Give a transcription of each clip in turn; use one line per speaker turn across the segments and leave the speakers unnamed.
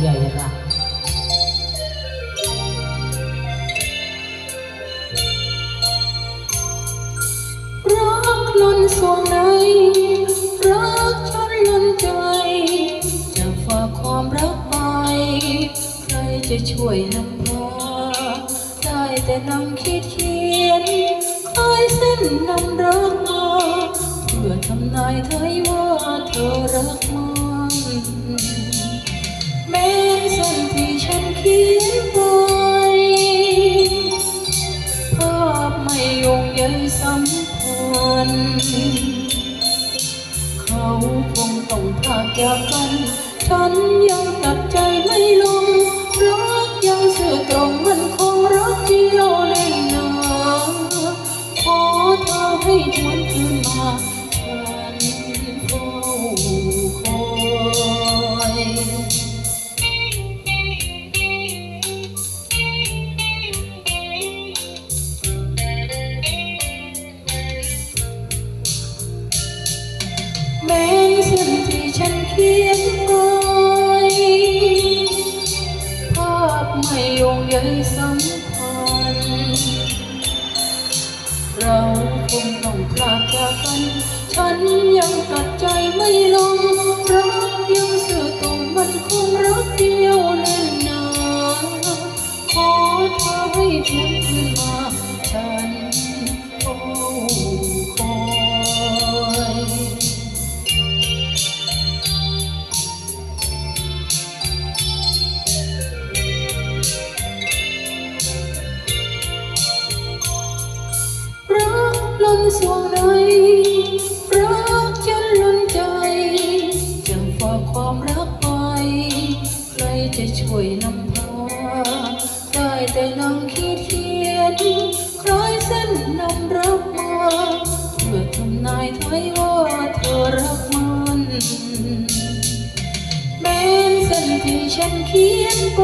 ใหญ่รัก
รักล้นสวงในรักฉันล้นใจ จะฝากความรักไป ใครจะช่วยนำพาได้แต่นั่งคิดเขียนคอยเส้นนำรักมา เพื่อทำนายไทยว่าเธอรักมัน พันเขาคงต้องพากจากกัน ฉันยังตัดใจไม่ลงรักยังสื่อตรงมันคง แม้สิ่งที่ฉันเขียนไว้ภาพไม่ยงใยสัมพันธ์เราคงต้องพลากจากกัน ฉันยังตัดใจไม่ลงรักยังเสื่อตรงมันคงรักเดียวแน่นหนาขอเธอให้หวนคืนมา นสวงในรักจนล้นใจจะฝากความรักไป ใครจะช่วยนำพา ได้แต่นั่งคิดเขียนคล้ายเส้นนำรักมาเพื่อทำนายไทยว่าเธอรักมันแม้นเส้นที่ฉันเขียนไป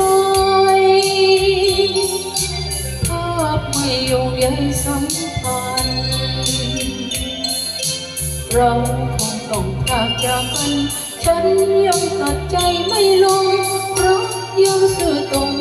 เราคงต้องพากจากกัน ฉันยังตัดใจไม่ลงเพราะยังสื่อตรง